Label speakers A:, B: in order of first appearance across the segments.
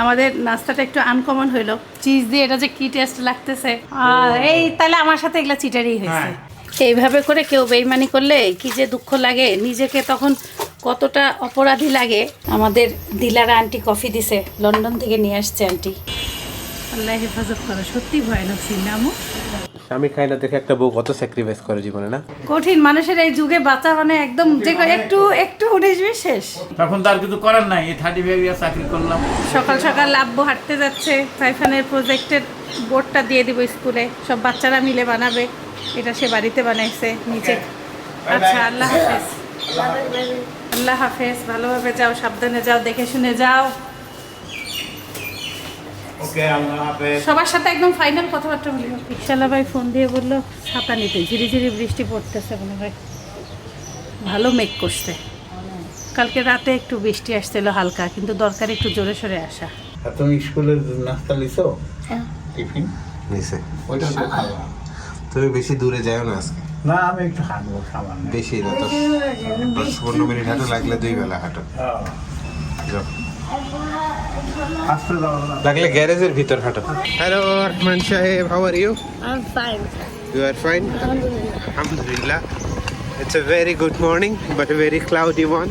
A: আমাদের নাস্তাটা একটু আনকমন হইল। চিজ দিয়ে এটা যে কি টেস্ট লাগতেছে? আর এই তাহলে আমার সাথে এগুলা চিটারি হয়েছে। এইভাবে করে কেউ বেইমানি করলে কি যে দুঃখ লাগে? নিজেকে তখন কতটা অপরাধী লাগে? আমাদের দিলারা আন্টি কফি দিছে। লন্ডন থেকে নিয়ে আসছে আন্টি আল্লাহ হেফাজত করো। সত্যি ভয়ানক সিনেমা
B: স্বামী খায় না দেখে একটা বউ কত স্যাক্রিফাইস করে জীবনে না?
A: কঠিন মানুষের এই যুগে বাঁচা মানে একদম যে একটু একটু উনিশ শেষ।
C: তখন তো আর কিছু করার নাই এই থার্টি ফাইভ ইয়ার চাকরি করলাম।
A: সকাল সকাল আব্বু হাঁটতে যাচ্ছে সাইফানের প্রজেক্টের বোর্ডটা দিয়ে দিব স্কুলে সব বাচ্চারা মিলে বানাবে এটা সে বাড়িতে বানাইছে নিচে। আচ্ছা আল্লাহ হাফেজ। আল্লাহ হাফেজ ভালোভাবে যাও সাবধানে যাও দেখে শুনে যাও।
C: ওকে আল্লাহ হাফেজ।
A: সবার সাথে একদম ফাইনাল কথাবার্তা বলি। রিক্সালা ভাই ফোন দিয়ে বলল ছাতা নিতে। ঝিরি ঝিরি বৃষ্টি পড়তেছে মনে হয়। ভালো মেঘ করছে। কালকে রাতে একটু বৃষ্টি আসছিল হালকা কিন্তু দরকার একটু জোরে সোরে আসা।
D: তুমি স্কুলের নাস্তা লিছো টিফিন?
B: নিছে।
D: ওইটা তো খাওয়া।
B: তুমি বেশি দূরে যাও না আজকে।
D: না আমি একটু হাঁটবো সামান্য
B: বেশি না দশ দশ পনেরো মিনিট হাঁটো লাগলে দুই বেলা হাঁটো।
D: হ্যাঁ।
B: যাও। লাগলে গ্যারেজের ভিতর হাঁটো। Hello Arman Saheb how are you I am fine good morning but a very cloudy one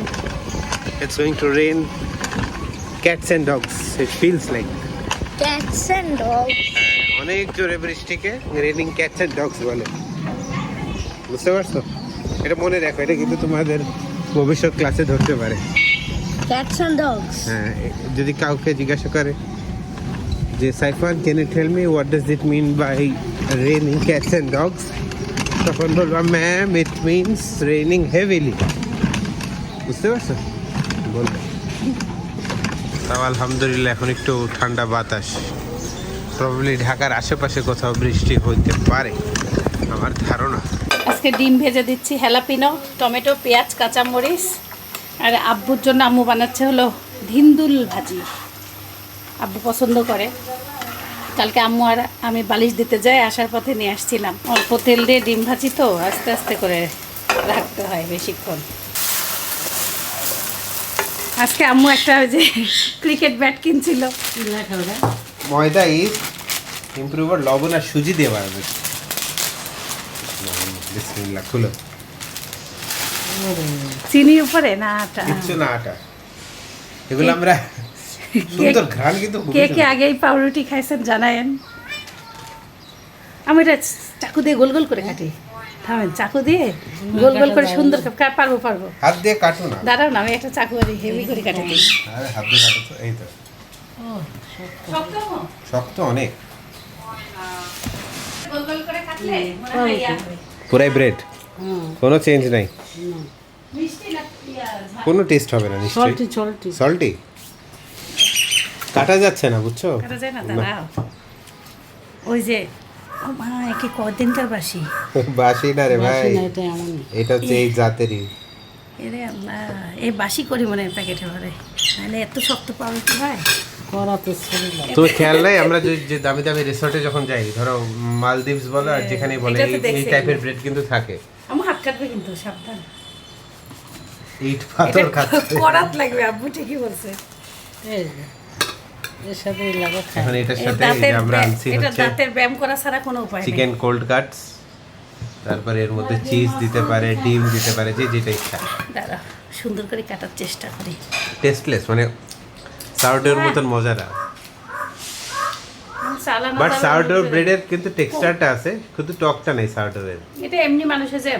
B: it's going to rain cats and dogs it
E: feels like cats
B: অনেক জোরে বৃষ্টিকে রেইনিং ক্যাটস এন্ড ডগস বলে। বুঝতে পারছ? এটা মনে রাখো কিন্তু তোমাদের ভবিষ্যৎ ক্লাসে ধরতে পারে।
E: Cats and dogs.
B: হ্যাঁ যদি কাউকে জিজ্ঞাসা করে যে Saifan can you tell me what does it mean by raining cats and dogs তখন বলবা ma'am it means raining heavily বুঝতে পারছ? বলবে। তাও আলহামদুলিল্লাহ এখন একটু ঠান্ডা বাতাস। প্রবলি ঢাকার আশেপাশে কোথাও বৃষ্টি হইতে পারে। আমার ধারণা।
A: আজকে ডিম ভেজে দিচ্ছি হেলাপিনো টমেটো পেঁয়াজ কাঁচামরিচ। আর আব্বুর জন্য আম্মু বানাচ্ছে হলো ধিন্দুল ভাজি। আব্বু পছন্দ করে। কালকে আম্মু আর আমি বালিশ দিতে যাই আসার পথে নিয়ে আসছিলাম। অল্প তেল দিয়ে ডিম ভাজি তো আস্তে আস্তে করে রাখতে হয় বেশিক্ষণ। আজকে আম্মু একটা ওই যে ক্রিকেট ব্যাট কিনছিল।
B: ময়দা ইজ ইমপ্রুভার লবণ আর সুজি দিয়ে বানাবে। বিসমিল্লাহ খুলো।
A: চিনির উপরে? না আটা।
B: কিচ্ছু না আটা। এগুলো আমরা সুন্দর ঘ্রাণ কিন্তু
A: কে কে। আগেই পাউরুটি খাইছেন জানায়েন? আমি এটা চাকু দিয়ে গোল গোল করে কাটি। থামেন চাকু দিয়ে গোল গোল করে সুন্দর করে- পারব পারব।
B: হাত দিয়ে কাটো না।
A: দাঁড়াও না আমি একটা চাকু আর হেভি করে কাটি দিই।
B: আরে হাত দিয়ে কাটো তো এই তো। শক্ত অনেক।
A: গোল গোল করে কাটলে।
B: পুরাই ব্রেড। কোনো চেঞ্জ নাই। কোনো টেস্ট হবে না নিশ্চয়ই। সল্টি কাটা যাচ্ছে না বুঝছ?
A: কাটা যায় না দাঁড়াও ওই যে মা কদিনকার বাসি।
B: বাসি না রে ভাই। এটা হচ্ছে এই জাতেরই।
A: এরে আল্লাহ এই বাসি করি মনে প্যাকেটে ভরে। নাহলে এত শক্ত হয়
B: তুমি খেয়াল নাই? আমরা যে যে দামি দামি রিসোর্টে যখন যাই ধরো মালদ্বীপস বলো আর যেখানে বলে এই- টাইপের। ব্রেড কিন্তু থাকে।
A: কাটবে কিন্তু সাবধান।
B: ইট পাথর
A: করাত লাগবে আব্বু ঠিকই বলছে।
B: এখন এটার সাথে এই যে
A: দাঁতের
B: আমরা আনছি
A: এটা দাঁতের ব্যায়াম করা ছাড়া কোনো উপায় নেই।
B: চিকেন কোল্ড কাটস তারপরে এর মধ্যে চিজ দিতে পারে ডিম দিতে পারে যে যেটা ইচ্ছা
A: দাঁড়া সুন্দর করে কাটার চেষ্টা করি।
B: টেস্টলেস মানে সাউডের মতন মজা না বাট সাউডোর ব্রেডের কিন্তু টেক্সচারটা আছে কিন্তু টকটা নেই সাউডোরের
A: এটা এমনি মানুষের যে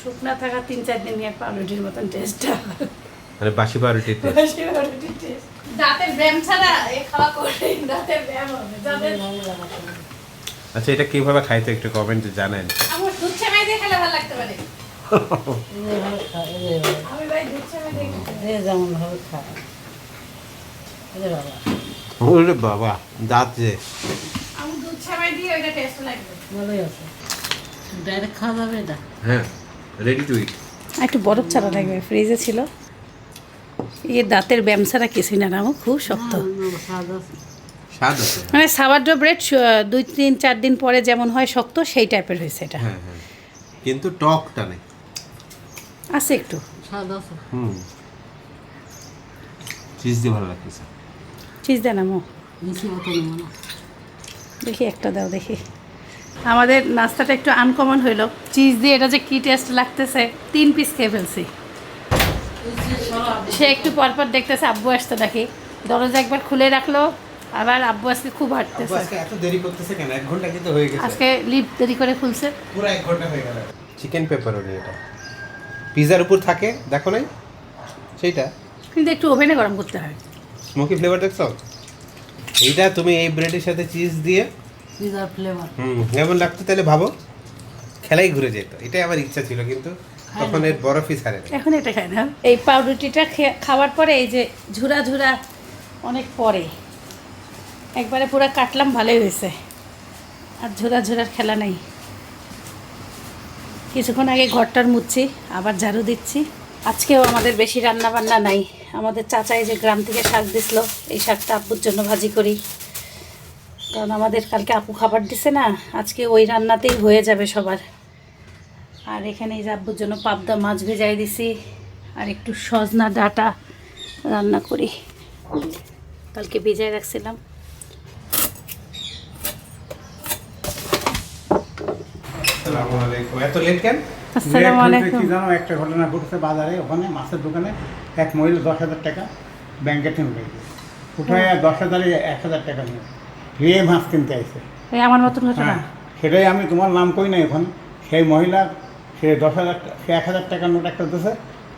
A: শুকনা থাকা তিন চার দিন নিয়ে পাউরুটির মতন টেস্টটা
B: মানে বাসি পাউরুটির টেস্ট
A: দাঁতের ব্যায়াম ছাড়া এ খাওয়া করে দাঁতের ব্যায়াম হবে।
B: আচ্ছা এটা কীভাবে খাইতে একটু কমেন্টে জানেন।
A: আমার দুধ দিয়ে খেলে ভালো লাগতে পারে। আমি ভাই দুধ সেমাই দিয়ে খেতে
B: ওরে বাবা দাঁত যে।
A: আমি দুধ সেমাই দিয়ে ওইটা টেস্ট লাগবে।
B: হ্যাঁ। রেডি টু ইট
A: একটু বরফ ছাড়া লাগবে ফ্রিজে ছিল। এ দাঁতের ব্যায়াম ছাড়া কিছুই না নামো খুব শক্ত মানে সাবাড্ডো ব্রেড দুই তিন চার দিন পরে যেমন হয় শক্ত সেই টাইপের হয়েছে এটা।
B: হ্যাঁ হ্যাঁ। কিন্তু টকটা নেই।
A: আছে একটু।
B: হুম। চিজ দিয়ে ভালো লাগতেছে।
A: চিজ দেন আমো দেখি একটা দাও দেখি। আমাদের নাস্তাটা একটু আনকমন হইল। চিজ দিয়ে এটা যে কি টেস্ট লাগতেছে তিন পিস খেয়ে ফেলছি। সে একটু পরপর দেখতেছে আব্বু আসতে নাকি দরজা একবার খুলে রাখল আবার আব্বু আজকে খুব হাঁটতেছে।
B: আজকে এত দেরি করতেছে কেন? এক ঘণ্টা কিন্তু হয়ে গেছে।
A: আজকে লিপ দেরি করে খুলছে।
B: পুরো এক ঘণ্টা হয়ে গেল। চিকেন পেপারনি এটা। পিজার উপর থাকে দেখো নাই? সেইটা?
A: কিন্তু একটু ওভেনে গরম করতে হয়।
B: স্মোকি ফ্লেভার দেখছ? এইটা তুমি এই ব্রেডের সাথে চিজ দিয়ে
A: পিজার ফ্লেভার
B: হুম যেমন লাগতো তাহলে ভাবো। খেলাই ঘুরে যেত এটাই আমার ইচ্ছা ছিল কিন্তু তখন এর বরফই ছাড়ে
A: এখন এটা খাই না। এই পাউরুটিটা খাওয়ার পরে এই যে ঝুরা ঝুরা অনেক পরে। একবারে পুরো কাটলাম ভালোই হয়েছে। আর ঝুরা ঝুরার খেলা নেই। কিছুক্ষণ আগে ঘরটার মুছছি আবার ঝাড়ু দিচ্ছি। আজকেও আমাদের বেশি রান্না বান্না নাই। আমাদের চাচাই যে গ্রাম থেকে শাক দিছিল এই শাকটা আব্বুর জন্য ভাজি করি। কারণ আমাদের কালকে আপু খাবার দিছে না আজকে ওই রান্নাতেই হয়ে যাবে সবার। আর এখানে এই আব্বুর জন্য পাবদা মাছ ভেজাই দিছি আর একটু সজনা ডাটা রান্না করি। কালকে ভেজাই রাখছিলাম।
B: এত লেট কেন?
A: আসসালামু আলাইকুম।
D: জানো একটা ঘটনা ঘটছে বাজারে। ওখানে মাছের দোকানে এক মহিলা দশ হাজার টাকা ব্যাংকে থেকে উঠে দশ হাজারে এক হাজার টাকা নিয়ে। নিয়ে মাছ কিনতে
A: এই আমার মতন ঘটনা
D: হ্যাঁ সেটাই আমি তোমার নাম কই না এখন। সেই মহিলা সে দশ হাজার সে এক হাজার টাকার নোট একটা দিতেছে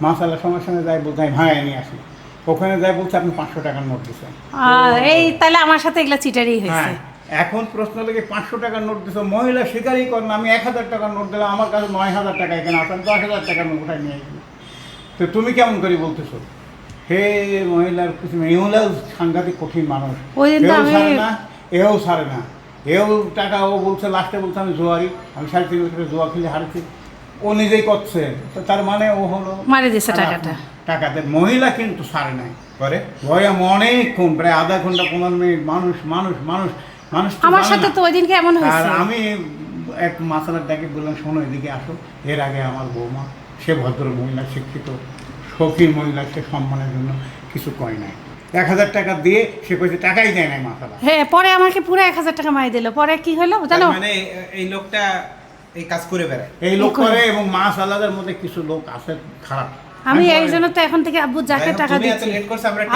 D: মাছ আলার সঙ্গে সঙ্গে যাই বলতে আমি ভাই নিয়ে আসি। ওখানে যাই বলছে আপনি পাঁচশো টাকার নোট দিচ্ছেন
A: এই তাহলে আমার সাথে এগুলা চিটারই হয়েছে।
D: হ্যাঁ এখন প্রশ্ন লেগে পাঁচশো টাকার নোট দিছো মহিলা স্বীকারই করেন আমি এক হাজার টাকার নোট দিলাম আমার কাছে নয় হাজার টাকা এখানে আসেন দশ হাজার টাকার নোট উঠাই নিয়ে আসি তো তুমি কেমন করে বলতেছো? হে মহিলার কিছু। এগুলাও সাংঘাতিক কঠিন মানুষ। না। এও ছাড়ে না। এও টাকা ও বলছে লাস্টে বলছে আমি জোয়ারি আমি সাড়ে তিন বছরে জোয়া খেলে হারছি। ও নিজেই করছে। তো তার মানে ও হলো
A: মারি দিছে টাকাটা।
D: টাকাতে। মহিলা কিন্তু সারে নাই।
B: পরে
D: ভয়াম অনেকক্ষণ প্রায় আধা ঘণ্টা পনেরো মিনিট মানুষ মানুষ মানুষ মানুষ
A: আমার সাথে তো ওই দিনকে এমন
D: আর
A: হয়েছে।
D: আমি এক মাসালার ডাকে বললাম শোনো এদিকে আসো। এর আগে আমার বৌমা সে ভদ্র মহিলা শিক্ষিত শৌখিন মহিলা সে সম্মানের জন্য কিছু কয় নাই। এক হাজার টাকা দিয়ে সে কইছে টাকাই দেয় মাসালা
A: হ্যাঁ পরে আমাকে পুরো এক হাজার টাকা মারি দিল। পরে কি হলো জানো?
B: মানে এই লোকটা এই কাজ করে বেড়ায়।
D: এই লোক
A: করে।
D: এবং মাস আলাদার মধ্যে কিছু লোক আছে খারাপ।
A: আমি এই জন্য তো এখন থেকে আব্বু যাকে টাকা দিচ্ছি।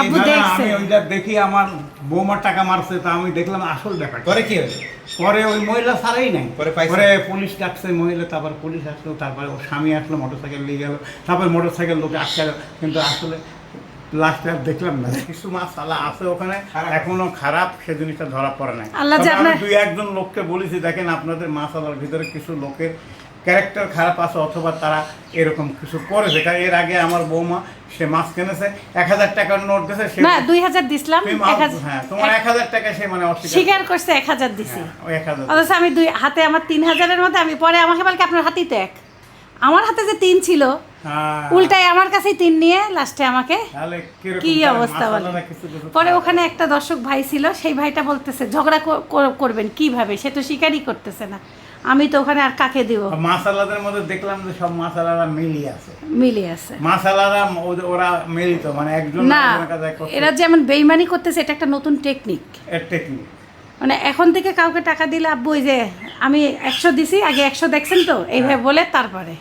A: আব্বু দেখছে
D: আমি ওইটা দেখি আমার বৌমার টাকা মারছে তা আমি দেখলাম আসল ব্যাপার
B: পরে কি হলো?
D: পরে ওই মহিলা ছাড়াই নাই।
B: পরে
D: পরে পুলিশ ডাকছে মহিলা তারপর পুলিশ আসলো তারপরে ওর স্বামী আসলো মোটর সাইকেল নিয়ে গেল তারপর মোটর সাইকেল লোকে আটকে গেল কিন্তু আসলে লাস্টে আর দেখলাম না। কিছু মাছ আলা আছে ওখানে এখনও খারাপ সে জিনিসটা ধরা পড়ে নাই।
A: আল্লাহ
D: আমি দুই একজন লোককে বলেছি দেখেন আপনাদের মাছ আলার ভিতরে কিছু লোকের ক্যারেক্টার খারাপ আছে অথবা তারা এরকম কিছু করেছে। কারণ এর আগে আমার বৌমা সে মাছ কিনেছে এক হাজার টাকার নোট দিয়েছে সে
A: না দুই হাজার দিছিলাম
D: হ্যাঁ তোমার এক হাজার টাকা সে মানে
A: স্বীকার করছে এক হাজার দিছি।
D: হ্যাঁ, ওই এক হাজার
A: অথচ আমি দুই হাতে আমার তিন হাজারের মধ্যে আমি পরে আমাকে বলকে আপনার হাতেই তো এক। আমার হাতে যে তিন ছিল
D: হ্যাঁ।
A: উল্টাই আমার কাছেই তিন নিয়ে লাস্টে আমাকে। কি অবস্থা বলে পরে ওখানে একটা দর্শক ভাই ছিল সেই ভাইটা বলতেছে ঝগড়া কর- কর- করবেন কীভাবে? সে তো স্বীকারই করতেছে না। আমি তো ওখানে আর কাকে দিব?
D: মাসালাদের মধ্যে দেখলাম যে সব মাসালারা মিলি আছে।
A: মিলে আছে।
D: মাসালারা ওরা মিলিত মানে একজন
A: না। এরা যেমন বেইমানি করতেছে এটা একটা নতুন টেকনিক
D: টেকনিক
A: মানে এখন থেকে কাউকে টাকা দিলে আব্বু ওই যে আমি একশো দিছি আগে একশো দেখছেন তো? এইভাবে বলে তারপরে।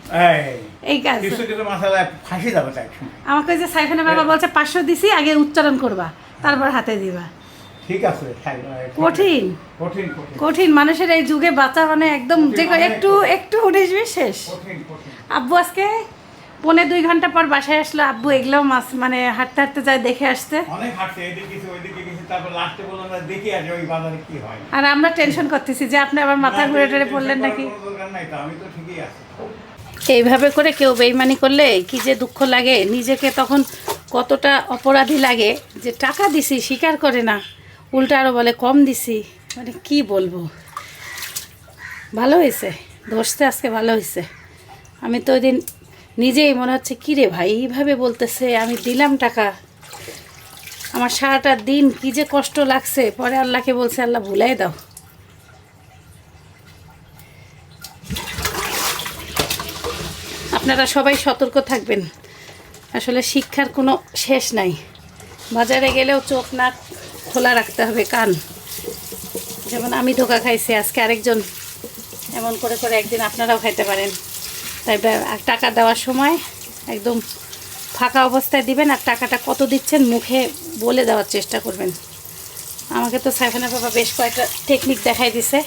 A: এই কাজ।
D: ফাঁসি যাবে
A: আমাকে যে সাইফানা বাবা বলছে পাঁচশো দিছি আগে উচ্চারণ করবা তারপর হাতে দিবা।
D: ঠিক আছে
A: কঠিন।
D: কঠিন
A: মানুষের এই যুগে বাঁচা মানে একদম যে একটু একটু উনিশ বিশ শেষ। আব্বু আজকে পৌনে দুই ঘণ্টা পর বাসায় আসলো। আব্বু এগুলো মাছ মানে হাঁটতে হাঁটতে যায় দেখে আসতে
D: অনেক হাঁটছে এদিকে কিছু ওইদিকে তারপর লাস্টে বললাম যে দেখি আজ ওই বাজারে কি হয়।
A: আর আমরা টেনশন করতেছি যে আপনি আবার মাথা ঘুরে টুরে পড়লেন নাকি?
D: দরকার নাই তো আমি তো ঠিকই আছি।
A: এইভাবে করে কেউ বেইমানি করলে কি যে দুঃখ লাগে? নিজেকে তখন কতটা অপরাধী লাগে যে টাকা দিছি স্বীকার করে না। উল্টা আরও বলে কম দিছি। মানে কি বলব? ভালো হয়েছে। ধরতে আজকে ভালো হয়েছে। আমি তো ওই দিন নিজেই মনে হচ্ছে কী রে ভাই এইভাবে বলতেছে আমি দিলাম টাকা। আমার সারাটা দিন কি যে কষ্ট লাগছে, পরে আল্লাহকে বলছে, আল্লাহ ভুলাই দাও। আপনারা সবাই সতর্ক থাকবেন। আসলে শিক্ষার কোনো শেষ নাই। বাজারে গেলেও চোখ নাক খোলা রাখতে হবে, কান। যেমন আমি ধোকা খাইছি, আজকে আরেকজন এমন করে করে একদিন আপনারাও খাইতে পারেন। তাই টাকা দেওয়ার সময় একদম ফাঁকা অবস্থায় দিবেন আর টাকাটা কত দিচ্ছেন মুখে বলে দেওয়ার চেষ্টা করবেন। আমাকে তো সাইফানের বাবা বেশ কয়েকটা টেকনিক দেখাই দিছে।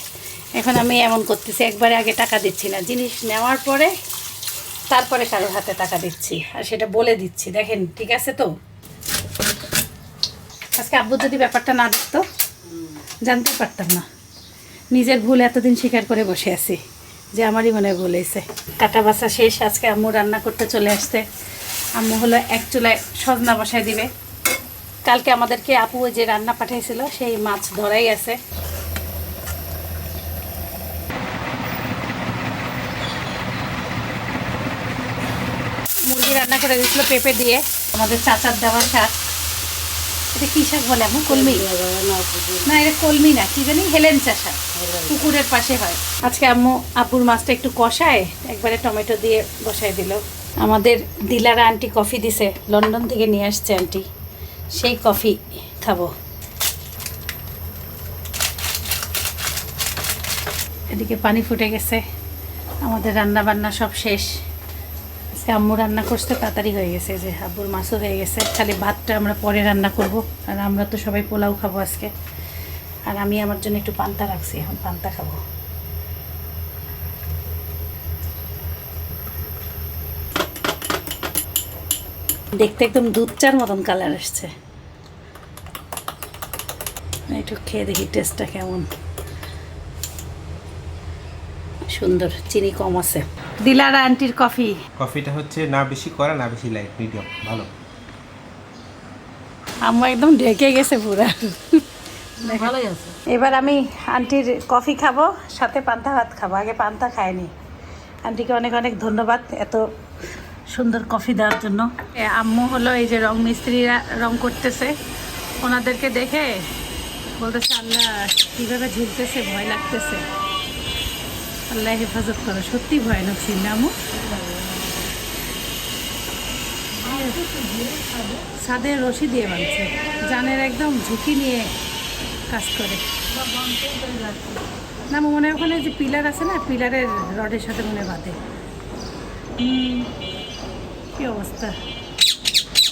A: এখন আমি এমন করতেছি, একবারে আগে টাকা দিচ্ছি না। জিনিস নেওয়ার পরে, তারপরে কারোর হাতে টাকা দিচ্ছি। আর সেটা বলে দিচ্ছি। দেখেন, ঠিক আছে তো? আজকে আব্বু যদি ব্যাপারটা না দেখতো, জানতে পারতাম না। নিজের ভুল এতদিন স্বীকার করে বসে আছি, যে আমারই মনে হয় হয়েছে। কাটা বাসা শেষ, আজকে আম্মু রান্না করতে চলে আসছে। আম্মু হলো এক চুলায় সজনা বসায় দিবে। কালকে আমাদেরকে আপু যে রান্না পাঠাইছিল সেই মাছ ধরাই আছে। মুরগি রান্না করে দিয়েছিল পেঁপে দিয়ে আমাদের চাচার দেওয়া শাক। এটা কী শাক বলে এখন কলমি? না এটা কলমি না কি জানি? হেলেঞ্চা শাক। পুকুরের পাশে হয়। আজকে আম্মু আপুর মাছটা একটু কষায় একবারে টমেটো দিয়ে বসাই দিল। আমাদের দিলারা আন্টি কফি দিছে। লন্ডন থেকে নিয়ে আসছে আন্টি সেই কফি খাব। এদিকে পানি ফুটে গেছে। আমাদের রান্না বান্না সব শেষ। আজকে আম্মু রান্না করতে তাড়াতাড়ি হয়ে গেছে যে আব্বুর মাছও হয়ে গেছে। খালি ভাতটা আমরা পরে রান্না করব। আর আমরা তো সবাই পোলাও খাব আজকে। আর আমি আমার জন্য একটু পান্তা রাখছি, এখন পান্তা খাব। দেখতে একদম দুধ চার মতন কালার আসছে একটু খেয়ে দেখি টেস্টটা কেমন। সুন্দর চিনি কম আছে। দিলারা আন্টির কফি
B: কফিটা হচ্ছে না বেশি করা না বেশি লাইট মিডিয়াম ভালো।
A: আম্মু একদম ঢেকে গেছে পুরা। ভালোই আছে। এবার আমি আন্টির কফি খাব সাথে পান্তা ভাত খাব। আগে পান্তা খাইনি। আন্টিকে অনেক অনেক ধন্যবাদ এত সুন্দর কফি দেওয়ার জন্য। আম্মু হলো এই যে রং মিস্ত্রিরা রং করতেছে। ওনাদেরকে দেখে বলতেছে আল্লাহ কীভাবে ঝুলতেছে ভয় লাগতেছে। আল্লাহ হেফাজত করো। সত্যি ভয়ানক ছিল না আম্মু? ছাদে রশি দিয়ে বাঁধছে। জানের একদম ঝুঁকি নিয়ে কাজ করে। না মনে ওখানে যে পিলার আছে না পিলারের রডের সাথে মনে বাঁধে। কি অবস্থা?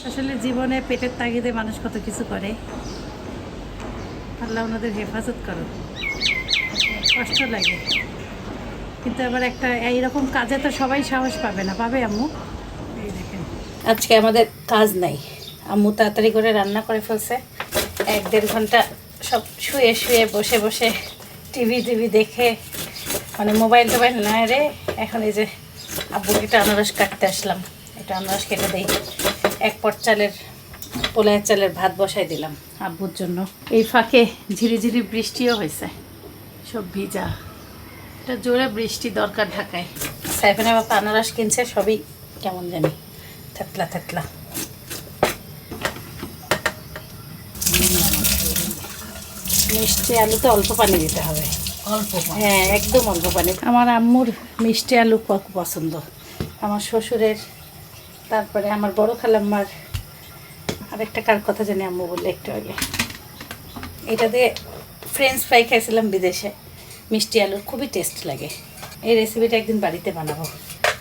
A: আসলে জীবনে পেটের তাগিদে মানুষ কত কিছু করে। আল্লাহ ওনাদের হেফাজত করো কষ্ট লাগে। কিন্তু আবার একটা এইরকম কাজে তো সবাই সাহস পাবে না। পাবে আম্মু? আজকে আমাদের কাজ নাই। আম্মু তাড়াতাড়ি করে রান্না করে ফেলছে। এক দেড় ঘণ্টা সব শুয়ে শুয়ে বসে বসে টিভি টিভি দেখে মানে মোবাইল টোবাইল না রে এখন এই যে আব্বুকে একটা আনারস কাটতে আসলাম। এটা আনারস কেটে দিই এক পট চালের পোলায়ের চালের ভাত বসাই দিলাম আব্বুর জন্য। এই ফাঁকে ঝিরিঝিরি বৃষ্টিও হয়েছে। সব ভিজা। এটা জোরে বৃষ্টি দরকার ঢাকায়। সাইফানের বাবা আনারস কিনছে সবই কেমন জানি। থেতলা থেতলা। মিষ্টি আলুতে অল্প পানি দিতে হবে। অল্প হ্যাঁ একদম অল্প পানি। আমার আম্মুর মিষ্টি আলু খুব পছন্দ। আমার শ্বশুরের তারপরে আমার বড় খালাম্মার আরেকটা কার কথা জানি আম্মু বললে একটু আগে। এটা দিয়ে ফ্রেঞ্চ ফ্রাই খাইছিলাম বিদেশে মিষ্টি আলুর খুবই টেস্ট লাগে। এই রেসিপিটা একদিন বাড়িতে বানাবো।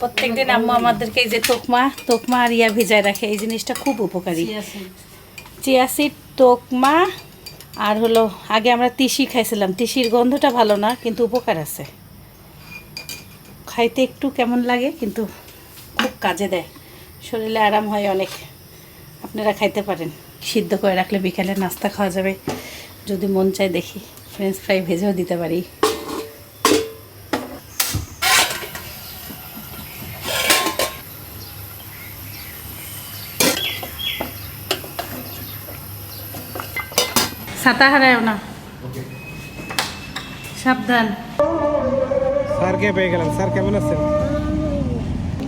A: প্রত্যেক দিন আম্মু আমাদেরকে এই যে তোকমা তোকমা আর ইয়া ভিজায় রাখে এই জিনিসটা খুব উপকারী। চিয়া সিড তোকমা আর হলো আগে আমরা তিসি খাইছিলাম। তিসির গন্ধটা ভালো না কিন্তু উপকার আছে। খাইতে একটু কেমন লাগে কিন্তু খুব কাজে দেয়। শরীরে আরাম হয় অনেক। আপনারা খাইতে পারেন। সিদ্ধ করে রাখলে বিকালে নাস্তা খাওয়া যাবে। যদি মন চায় দেখি। ফ্রেঞ্চ ফ্রাই ভেজেও দিতে পারি। ছাতা হারায় না। সাবধান।
B: স্যারকে পেয়ে গেলাম? স্যার কেমন আছেন?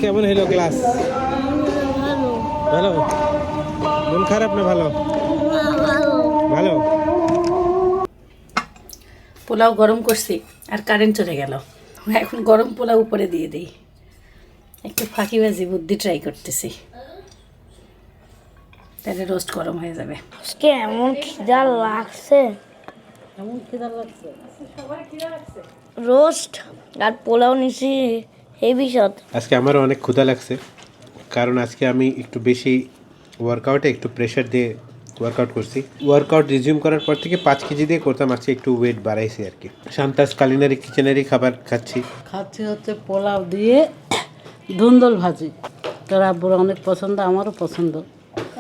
B: কেমন হইল ক্লাস ভালো? মন খারাপ না ভালো? ভালো?
A: পোলাও গরম করছি আর কারেন্ট চলে গেল। এখন গরম পোলাও উপরে দিয়ে দিই। একটু ফাঁকিবাজি বুদ্ধি ট্রাই করতেছি। তাহলে রোস্ট গরম হয়ে যাবে।
E: আজকে এমন খিদা লাগছে। রোস্ট আর পোলাও নিছি হেভি সাথ
B: আজকে আমারও অনেক ক্ষুধা লাগছে। কারণ আজকে আমি একটু বেশি ওয়ার্কআউটে একটু প্রেশার দিয়ে ওয়ার্কআউট করছি। ওয়ার্কআউট রিজিউম করার পর থেকে পাঁচ কেজি দিয়ে করতাম আজকে একটু ওয়েট বাড়াইছি আর কি। শান্তাস কালিনারি কিচেনারি খাবার খাচ্ছি।
F: খাচ্ছি হচ্ছে পোলাও দিয়ে ধুন্দল ভাজি। তোর আব্বুর অনেক পছন্দ আমারও পছন্দ।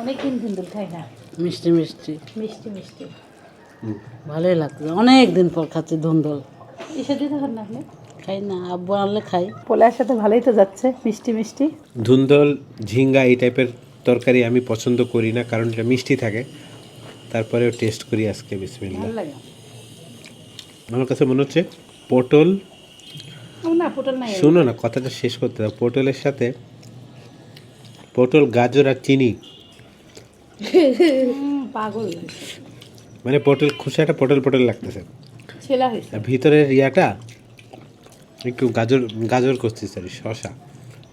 A: অনেকদিন ধুন্দুল খাই না?
F: মিষ্টি মিষ্টি।
A: মিষ্টি মিষ্টি।
F: ভালোই লাগছে। অনেক দিন পর খাচ্ছি ধুন্দল।
A: এসে দিতে না আপনি?
F: খাই না আব্বু আনলে খাই।
A: পোলার সাথে ভালোই তো যাচ্ছে মিষ্টি মিষ্টি।
B: ধুন্দল ঝিঙ্গা এই টাইপের তরকারি আমি পছন্দ করি না কারণ এটা মিষ্টি থাকে। তারপরেও টেস্ট করি আজকে বিসমিল্লা আমার কাছে মনে হচ্ছে পটল
A: না পটল নাই।
B: শুনো না কথাটা শেষ করতে দাও। পটলের সাথে পটল গাজর আর চিনি।
A: পাগল।
B: মানে পটল খোসাটা পটল পটল লাগতেছে। আর ভিতরের ইয়াটা একটু গাজর গাজর করছি সরি শশা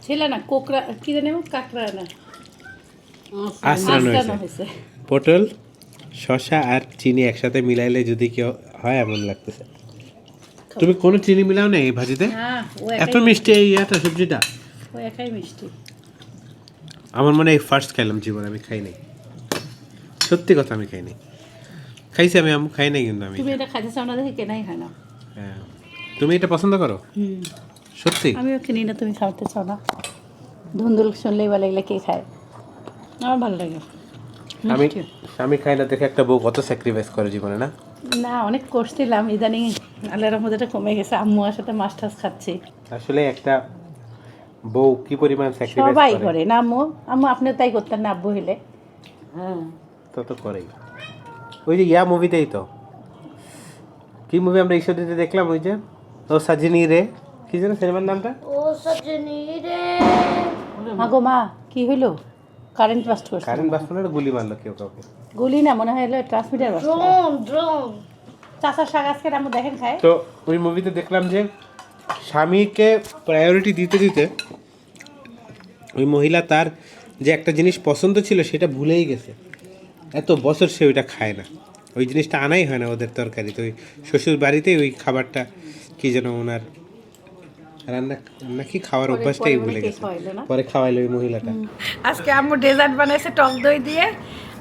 A: ছেলা না কোকড়া কি জানি কাঁকড়া না।
B: আশ্রানো
A: আস্তানো
B: হয়েছে। পটল শশা আর চিনি একসাথে মিলাইলে যদি কেউ হয় এমন লাগতেছে। তুমি কোনো চিনি মিলাও না এই ভাজিতে?
A: হ্যাঁ
B: এত মিষ্টি এই ইয়াটা সবজিটা।
A: ও একাই মিষ্টি।
B: আমার মনে হয় ফার্স্ট খাইলাম জীবন আমি খাই নাই। সত্যি কথা আমি খাই নাই। খাইছি আমি আমি খাই নাই কিন্তু আমি।
A: তুমি এটা খাইতে চাও না দেখে কেনাই হয় না।
B: হ্যাঁ। তুমি এটা পছন্দ করো?
A: হুম।
B: সত্যি?
A: আমিও কিনি না তুমি খাওয়াতে চাও না। ধুন্দুল শুনলেই ভালো লাগলে কে খায়? আমার ভালো লাগে।
B: আমি। আমি খাই না দেখে একটা বউ কত স্যাক্রিফাইস করে জীবনে না?
A: না অনেক করছিলাম। ইদানিং আল্লাহ রহমতেটা কমে গেছে। আম্মু আর সাথে মাছ টাছ খাচ্ছি।
B: আসলে একটা বউ কি পরিমাণ স্যাক্রিফাইস
A: সবাই
B: করে?
A: না আম্মু আম্মু আপনিও তাই করতেন না আব্বু হইলে?
F: হ্যাঁ।
B: তত করেই। ওই যে ইয়া মুভিতেই তো। কি মুভি আমরা ঈশ্বরদীতে দেখলাম ওই যে? ও সাজিনী রে কি যেন সিনেমার নামটা?
E: ও সজনী রে
A: আগো মা কি হইল? কারেন্ট বাস্ট করছে।
B: কারেন্ট বাস মানে গুলি মারলো কেউ কাউকে।
A: গুলি না মনে হয় ট্রান্সমিটার বাস্ট।
E: Drone drone.
A: চাষার শাক আজকে দেখেন খায়?
B: তো ওই মুভিতে দেখলাম যে স্বামীকে প্রায়োরিটি দিতে দিতে ওই মহিলা তার যে একটা জিনিস পছন্দ ছিল সেটা ভুলেই গেছে। এত বছর সে ওইটা খায় না। ওই জিনিসটা আনাই হয় না ওদের তরকারিতে ওই শ্বশুর বাড়িতেই ওই খাবারটা কি যেন ওনার রান্না রান্না কি খাওয়ার অভ্যাসটাই ভুলে গেছে। পরে খাওয়াইলো ওই মহিলাটা।
A: আজকে আম্মু ডেজার্ট বানাইছে টক দই দিয়ে।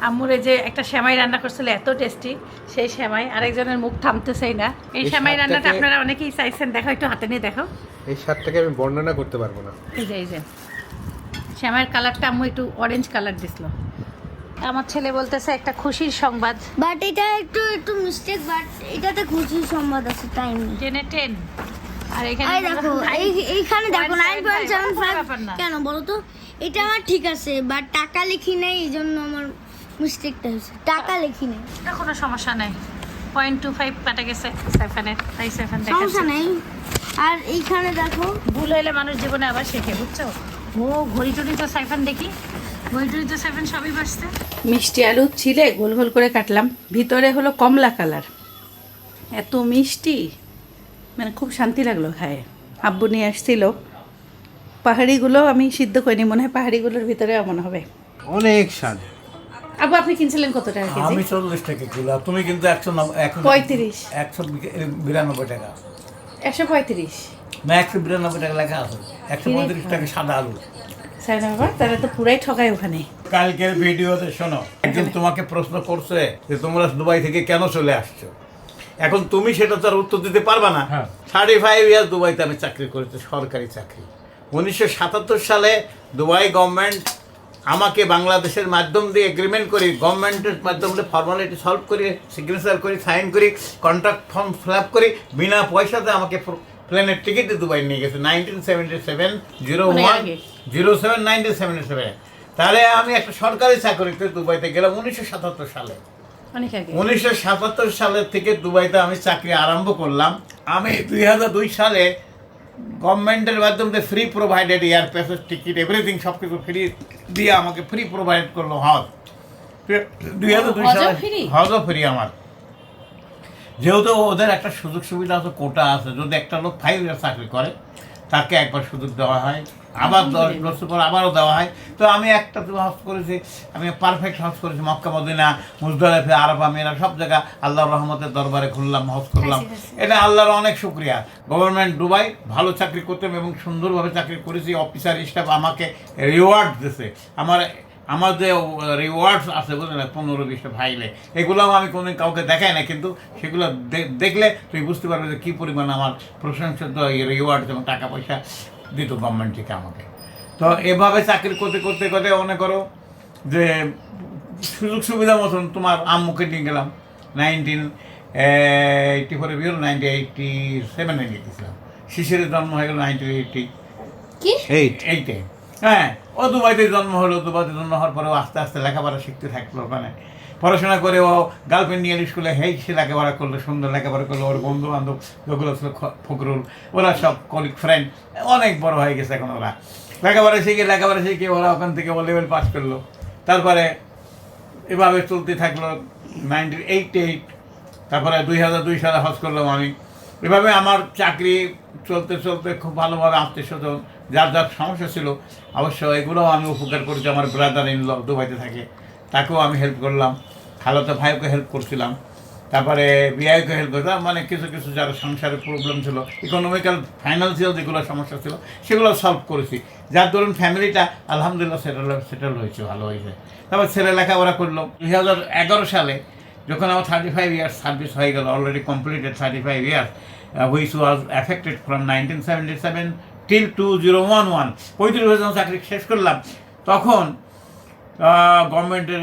A: আম্মুর এই যে একটা সেমাই রান্না করছিল এত টেস্টি সেই সেমাই আরেকজনের মুখ থামতেছেই না। এই সেমাই রান্নাটা আপনারা অনেকেই চাইছেন দেখো একটু হাতে নিয়ে দেখো।
B: এই স্বাদটাকে আমি বর্ণনা করতে পারব না।
A: এই যে এই যে। শ্যামার কালারটা আম্মু একটু অরেঞ্জ কালার দিছিল। আমার ছেলে বলতেছে একটা খুশির সংবাদ।
E: বাট এটা একটু একটু মিস্টেক বাট এটাতে খুশির সংবাদ আছে টাইম
A: টেনে টেন। আর এখানে
E: দেখো এইখানে দেখো নাইন পয়েন্ট সেভেন ফাইভ কেন বলো তো? এটা আমার ঠিক আছে বাট টাকা লিখি নাই এই জন্য আমার মিস্টেকটা হয়েছে। টাকা লিখি নাই।
A: এটা কোনো সমস্যা নাই। পয়েন্ট টু ফাইভ কাটা গেছে সেভেনের তাই সেভেন
E: সমস্যা নেই। আর এইখানে দেখো
A: ভুল হইলে মানুষ জীবনে আবার শেখে বুঝছ? ও ঘড়ি টড়ি তো সাইফান দেখি। মিষ্টি আলু ছিলে গোল গোল করে কাটলাম। ভিতরে হলো কমলা কালার। এত মিষ্টি। মানে খুব শান্তি লাগল খায়। আব্বু নিয়ে আসছিল। পাহাড়িগুলো আমি সিদ্ধ করিনি মনে হয় পাহাড়িগুলোর ভিতরে এমন হবে।
B: অনেক স্বাদ।
A: আব্বু আপনি কিনছিলেন কত টাকা কেজি?
D: আমি চল্লিশ টাকা কিলো আর তুমি কিন্তু একশো এখন
A: পঁয়ত্রিশ।
D: একশো বিরানব্বই টাকা।
A: একশো পঁয়ত্রিশ।
D: না একশো বিরানব্বই টাকা লেখা আছে। একশো পঁয়ত্রিশ টাকা সাদা আলু।
A: সাই বাবা তারা তো পুরাই ঠকায় ওখানে।
D: কালকের ভিডিওতে শোনো একজন তোমাকে প্রশ্ন করছে যে তোমরা দুবাই থেকে কেন চলে আসছো? এখন তুমি সেটা তার উত্তর দিতে পারবা না। থার্টি ফাইভ ইয়ার দুবাইতে আমি চাকরি করেছি সরকারি চাকরি। উনিশশো সাতাত্তর সালে দুবাই গভর্নমেন্ট আমাকে বাংলাদেশের মাধ্যম দিয়ে এগ্রিমেন্ট করি গভর্নমেন্টের মাধ্যমে ফর্মালিটি সলভ করি সিগনেচার করি সাইন করি কন্ট্রাক্ট ফর্ম ফিল আপ করি বিনা পয়সাতে আমাকে প্লেনের টিকিটে দুবাই নিয়ে গেছে nineteen seventy seven zero one zero seven nineteen seventy seven তাহলে আমি একটা সরকারি চাকরিতে দুবাইতে গেলাম উনিশশো সাতাত্তর সালে। উনিশশো সাতাত্তর সালের থেকে দুবাইতে আমি চাকরি আরম্ভ করলাম। আমি দুই হাজার দুই সালে গভর্নমেন্টের মাধ্যমে free provided air passage ticket everything সব কিছু ফ্রি দিয়ে আমাকে ফ্রি প্রোভাইড করল হজ। দুই হাজার দুই সালে? হজও ফ্রি আমার। যেহেতু ওদের একটা সুযোগ সুবিধা আছে কোটা আছে যদি একটা লোক ফাইভ ইয়ার চাকরি করে তাকে একবার সুযোগ দেওয়া হয়। আবার দশ বছর পর আবারও দেওয়া হয়। তো আমি একটা তো হজ করেছি আমি পারফেক্ট হজ করেছি মক্কা মদিনা মুজদালেফে আরবা মেরা সব জায়গা আল্লাহর রহমতের দরবারে খুললাম হজ করলাম। এটা আল্লাহর অনেক শুক্রিয়া। গভর্নমেন্ট দুবাই ভালো চাকরি করতাম এবং সুন্দরভাবে চাকরি করেছি অফিসার স্টাফ আমাকে রিওয়ার্ড দিছে আমার আমার যে রিওয়ার্ডস আছে বুঝলেন পনেরো বিশটা ফাইলে এগুলোও আমি কোনোদিন কাউকে দেখাই না কিন্তু সেগুলো দেখলে তুই বুঝতে পারবে যে কী পরিমাণ আমার প্রশংসিত রিওয়ার্ড এবং টাকা পয়সা দিত গভর্নমেন্ট থেকে আমাকে। তো এভাবে চাকরি করতে করতে করতে মনে করো যে সুযোগ সুবিধা মতন তোমার আম্মুকে নিয়ে গেলাম নাইনটিন এইটটি ফোরে বিয়ে নাইনটিন এইটটি সেভেনে নিয়ে গেছিলাম শিশিরের জন্ম হয়ে গেল নাইনটিন এইটটি
B: এইট
D: এইটে হ্যাঁ। ও দুবাইতে জন্ম হলো, দুবাইতে জন্ম হওয়ার পরে ও আস্তে আস্তে লেখাপড়া শিখতে থাকল ওখানে। পড়াশোনা করে ও গার্লফ্রেন্ড নিয়ে স্কুলে হেই, সে লেখাপড়া করল, সুন্দর লেখাপড়া করল, ওর বন্ধু বান্ধব যেগুলো ছিল ফখরুল, ওরা সব কলিগ ফ্রেন্ড অনেক বড় হয়ে গেছে এখন ওরা। লেখাপড়া শিখে লেখাপড়া শিখে ওরা ওখান থেকে ও লেভেল পাস করল। তারপরে এভাবে চলতে থাকল নাইনটিন এইট এইট তারপরে দুই হাজার দুই সালে হজ করলাম আমি। এভাবে আমার চাকরি চলতে চলতে খুব ভালোভাবে আত্মীয় স্বজন যার যার সমস্যা ছিল, অবশ্য এগুলোও আমি উপকার করেছি, আমার ব্রাদার ইন ল দুবাইতে থাকে, তাকেও আমি হেল্প করলাম, খালাতো ভাইকে হেল্প করছিলাম, তারপরে বিআইকে হেল্প করতাম মানে কিছু কিছু যারা সংসারের প্রবলেম ছিল ইকোনমিক্যাল ফাইন্যান্সিয়াল যেগুলো সমস্যা ছিল, সেগুলো সলভ করেছি। যার ধরুন ফ্যামিলিটা আলহামদুলিল্লাহ সেটেল সেটেল হয়েছে, ভালো হয়েছে। তারপর ছেলে লেখাপড়া করল। দুই হাজার এগারো সালে যখন আমার থার্টি ফাইভ ইয়ার্স সার্ভিস হয়ে গেল already completed thirty five years which was affected from nineteen seventy seven till two zero one one পঁয়ত্রিশ বছর যখন চাকরি শেষ করলাম, তখন গভর্নমেন্টের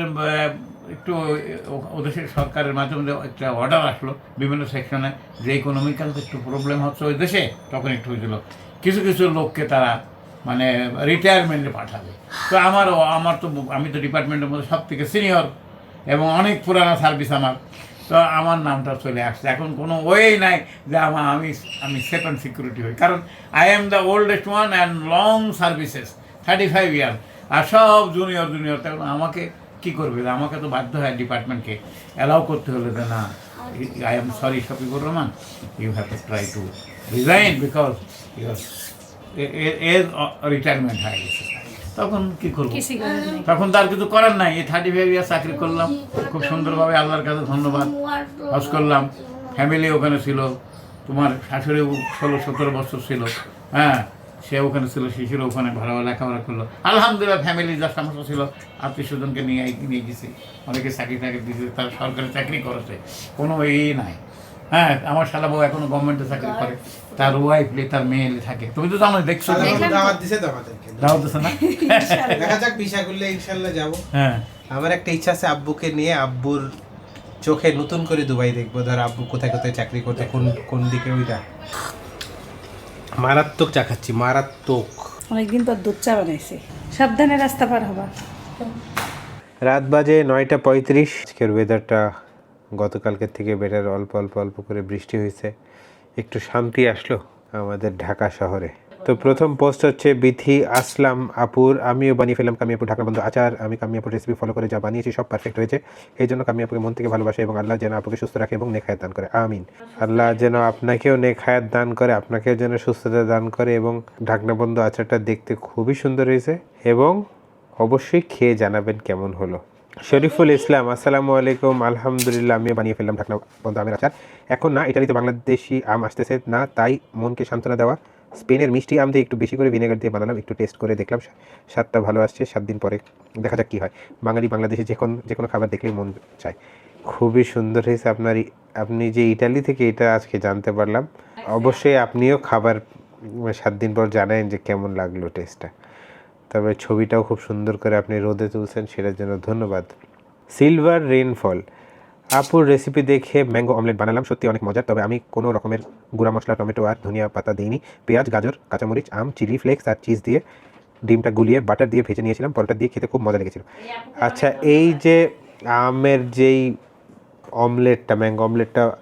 D: একটু ওদেশের সরকারের মাধ্যমে একটা অর্ডার আসলো বিভিন্ন সেকশনে যে ইকোনমিক্যাল একটু প্রবলেম হচ্ছে ওই দেশে, তখন একটু হয়েছিল। কিছু কিছু লোককে তারা মানে রিটায়ারমেন্টে পাঠাবে। তো আমারও আমার তো, আমি তো ডিপার্টমেন্টের মধ্যে সব থেকে সিনিয়র এবং অনেক পুরানো সার্ভিস আমার। তো আমার নামটা চলে আসছে। এখন কোনো ওয়েই নাই যে আমার আমি আমি সেকেন্ড সিকিউরিটি হই। কারণ I am the oldest one and long services thirty five year আর সব জুনিয়র জুনিয়র তখন আমাকে কি করবে? আমাকে তো বাধ্য হয় ডিপার্টমেন্টকে অ্যালাউ করতে হলে যে না I am sorry Shafiqur Rahman you have to try to resign because your এর রিটায়ারমেন্ট হয়ে গেছে। তখন কি করব? তখন তার কিছু করার নাই। এই থার্টি ফাইভ ইয়ার চাকরি করলাম। খুব সুন্দরভাবে আল্লাহর কাছে ধন্যবাদ। হজ করলাম। ফ্যামিলি ওখানে ছিল। তোমার শাশুড়ি ষোলো সতেরো বছর ছিল। হ্যাঁ সে ওখানে ছিল শিশুর ওখানে ভালো লেখাপড়া করল। আলহামদুলিল্লাহ ফ্যামিলি যা সমস্যা ছিল আত্মীয় স্বজনকে নিয়ে নিয়ে গেছি। অনেকে চাকরি টাকরি দিয়েছে তারা সরকারি চাকরি করেছে। কোনো এই নাই। হ্যাঁ আমার শালা বউ এখনও গভর্নমেন্টে চাকরি করে। তার ওয়াইফ তার মেয়ে থাকে। তুমি তো জানো দেখছ
B: দাওয়াত দিছে তো আমাদেরকে।
D: দাও দিছে না?
B: দেখা যাক ভিসা করলে ইনশাল্লাহ যাব।
D: হ্যাঁ।
B: আমার একটা ইচ্ছা আছে আব্বুকে নিয়ে আব্বুর চোখে নতুন করে দুবাই দেখব। ধর আব্বু কোথায় কোথায় চাকরি করতে কোন কোন দিকে ওইটা। মারাত্মক চা খাচ্ছি মারাত্মক।
A: অনেকদিন পর দুধ চা বানাইছে। সাবধানে রাস্তা পার হবা।
B: রাত বাজে নয়টা পঁয়ত্রিশ। আজকের ওয়েদারটা গতকালকের থেকে বেটার অল্প অল্প অল্প করে বৃষ্টি হয়েছে। একটু শান্তি আসলো আমাদের ঢাকা শহরে। তো প্রথম পোস্ট হচ্ছে বিথি আসলাম আপুর, আমিও বানিয়ে ফেললাম কামিয়াপুর ঢাকা বন্ধু আচার, আমি কামিয়াপুর রেসিপি ফলো করে যা বানিয়েছি সব পারফেক্ট হয়েছে। এই জন্য কামিয়াপুকে মন থেকে ভালোবাসে এবং আল্লাহ যেন আপুকে সুস্থ রাখে এবং নেখায়াত দান করে। আমিন। আল্লাহ যেন আপনাকেও নেখায়াত দান করে, আপনাকেও যেন সুস্থতা দান করে এবং ঢাকনা বন্ধু আচারটা দেখতে খুবই সুন্দর হয়েছে এবং অবশ্যই খেয়ে জানাবেন কেমন হলো। শরীফুল ইসলাম, আসসালামু আলাইকুম, আলহামদুলিল্লাহ, আমিও বানিয়ে ফেললাম ঢাকনা বন্ধ আমের আচার। এখন না ইটালিতে বাংলাদেশি আম আসতেছে না তাই মনকে সান্ত্বনা দেওয়া। স্পেনের মিষ্টি আম দিয়ে একটু বেশি করে ভিনেগার দিয়ে বানালাম একটু টেস্ট করে দেখলাম স্বাদটা ভালো আসছে সাত দিন পরে দেখা যাক কী হয়। বাঙালি বাংলাদেশে যে কোনো যে কোনো খাবার দেখলেই মন চায়। খুবই সুন্দর হয়েছে আপনার আপনি যে ইটালি থেকে এটা আজকে জানতে পারলাম অবশ্যই আপনিও খাবার সাত দিন পর জানাবেন যে কেমন লাগল টেস্টটা তবে ছবিটাও খুব সুন্দর করে আপনি রোদে তুলছেন সেটার জন্য ধন্যবাদ। সিলভার রেইনফল আপুর রেসিপি দেখে ম্যাঙ্গো অমলেট বানালাম। সত্যি অনেক মজার। তবে আমি কোনো রকমের গুঁড়া মশলা, টমেটো আর ধনিয়া পাতা দিইনি। পেঁয়াজ, গাজর, কাঁচামরিচ, আম, চিলি ফ্লেক্স আর চিজ দিয়ে ডিমটা গুলিয়ে বাটার দিয়ে ভেজে নিয়েছিলাম। পরোটা দিয়ে খেতে খুব মজা লেগেছিল। আচ্ছা এই যে আমের যেই অমলেটটা ম্যাঙ্গো অমলেটটা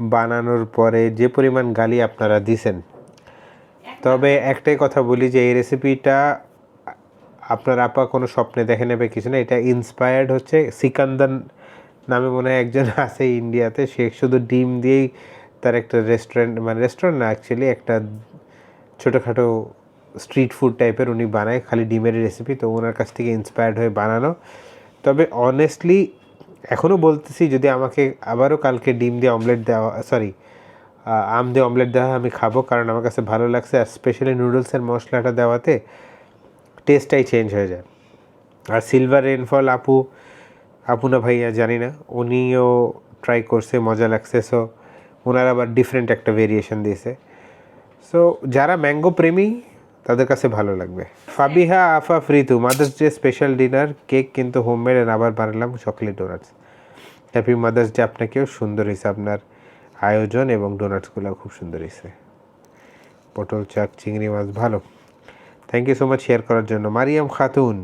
B: বানানোর পরে যে পরিমাণ গালি আপনারা দিছেন। তবে একটাই কথা বলি যে এই রেসিপিটা আপনার আপা কোনো স্বপ্নে দেখে নেবে, কিছু না। এটা ইন্সপায়ার্ড হচ্ছে সিকান্দার নামে মনে হয় একজন আছে ইন্ডিয়াতে, সে শুধু ডিম দিয়েই তার একটা রেস্টুরেন্ট মানে রেস্টুরেন্ট না অ্যাকচুয়ালি একটা ছোটোখাটো স্ট্রিট ফুড টাইপের উনি বানায়, খালি ডিমের রেসিপি তো ওনার কাছ থেকে ইন্সপায়ার্ড হয়ে বানানো। তবে অনেস্টলি এখনও বলতেছি, যদি আমাকে আবারও কালকে ডিম দিয়ে অমলেট দেওয়া সরি আম দিয়ে অমলেট দেওয়া আমি খাব, কারণ আমার কাছে ভালো লাগছে, আর স্পেশালি নুডলসের মশলাটা দেওয়াতে টেস্টটাই চেঞ্জ হয়ে যায়। আর সিলভার রেনফল আপু আপু না ভাইয়া জানি না, উনিও ট্রাই করছে, মজা লাগছে সো ওনার আবার ডিফারেন্ট একটা ভেরিয়েশন দিয়েছে। সো যারা ম্যাঙ্গো প্রেমী, তাদের কাছে ভালো লাগবে। ফাবিহা, আফা, ফ্রিতু mother's day special dinner cake কিন্তু হোমমেড এন্ড আবার বানালাম chocolate donuts happy mother's day আপনাকেও, সুন্দর হয়েছে আপনার আয়োজন এবং ডোনাটসগুলো খুব সুন্দর হয়েছে। পটল, চাক, চিংড়ি মাছ, ভালো। Thank you so much share করার জন্য। Mariyam Khatun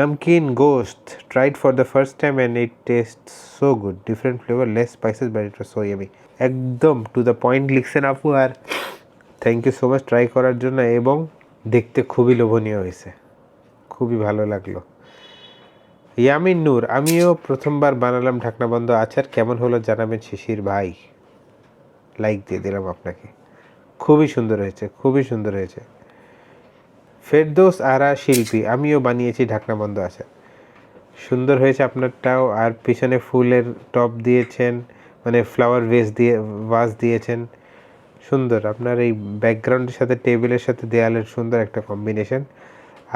B: namkeen gosht tried for the first time and it taste so good different flavour less spices but it was so yummy একদম টু দ্য পয়েন্ট লিখছেন আপু আর thank you so much try করার জন্য এবং দেখতে খুবই লোভনীয় হয়েছে। খুবই ভালো লাগল। ইয়ামিন নূর, আমিও প্রথমবার বানালাম ঢাকনা বন্ধ। আচার কেমন হলো জানাবেন শিশির ভাই। লাইক দিয়ে দিলাম আপনাকে। খুবই সুন্দর হয়েছে, খুবই সুন্দর হয়েছে। ফেরদৌস আরা শিল্পী, আমিও বানিয়েছি ঢাকনা বন্ধ আচার সুন্দর হয়েছে আপনারটাও, আর পিছনে ফুলের টপ দিয়েছেন মানে ফ্লাওয়ার ভেস দিয়ে ভাস দিয়েছেন। সুন্দর, আপনার এই ব্যাকগ্রাউন্ডের সাথে টেবিলের সাথে, দেয়ালের সুন্দর একটা কম্বিনেশন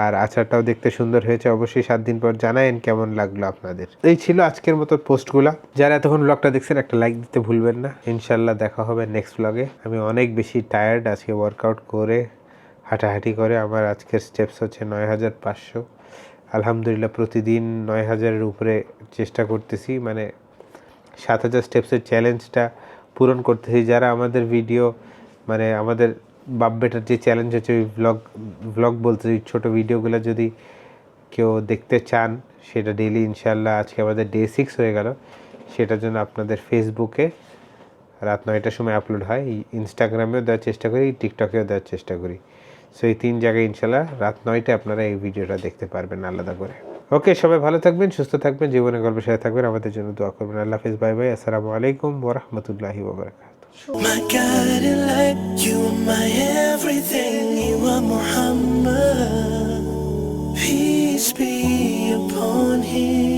B: আর আচারটাও দেখতে সুন্দর হয়েছে, অবশ্যই সাত দিন পর জানায়েন কেমন লাগল আপনাদের। এই ছিল আজকের মতো পোস্টগুলা। যারা এতক্ষণ ব্লগটা দেখছেন, একটা লাইক দিতে ভুলবেন না। ইনশাল্লাহ দেখা হবে নেক্সট ব্লগে আমি অনেক বেশি টায়ার্ড আজকে ওয়ার্কআউট করে হাঁটাহাঁটি করে। আমার আজকের স্টেপস হচ্ছে নয় হাজার পাঁচশো। আলহামদুলিল্লাহ প্রতিদিন নয় হাজারের উপরে চেষ্টা করতেছি। মানে সাত হাজার স্টেপসের চ্যালেঞ্জটা পূরণ করতেছি। যারা আমাদের ভিডিও মানে আমাদের বাপ বেটার যে চ্যালেঞ্জ হচ্ছে, ওই ব্লগ ব্লগ বলতে ওই ছোটো ভিডিওগুলো যদি কেউ দেখতে চান, সেটা ডেইলি ইনশাল্লাহ আজকে আমাদের ডে সিক্স হয়ে গেল। সেটার জন্য আপনাদের ফেসবুকে রাত নয়টার সময় আপলোড হয়। ইনস্টাগ্রামেও দেওয়ার চেষ্টা করি টিকটকেও দেওয়ার চেষ্টা করি। সো এই তিন জায়গায় ইনশাল্লাহ রাত নয়টায় আপনারা এই ভিডিওটা দেখতে পারবেন আলাদা করে। ওকে সবাই ভালো থাকবেন সুস্থ থাকবেন জীবনে গল্পের সাথে থাকবেন আমাদের জন্য দোয়া করবেন। আল্লাহ হাফিজ বাই বাই আসসালামু আলাইকুম ওরহমতুল্লাহি ওবরাকাত
G: My God, Peace be upon him.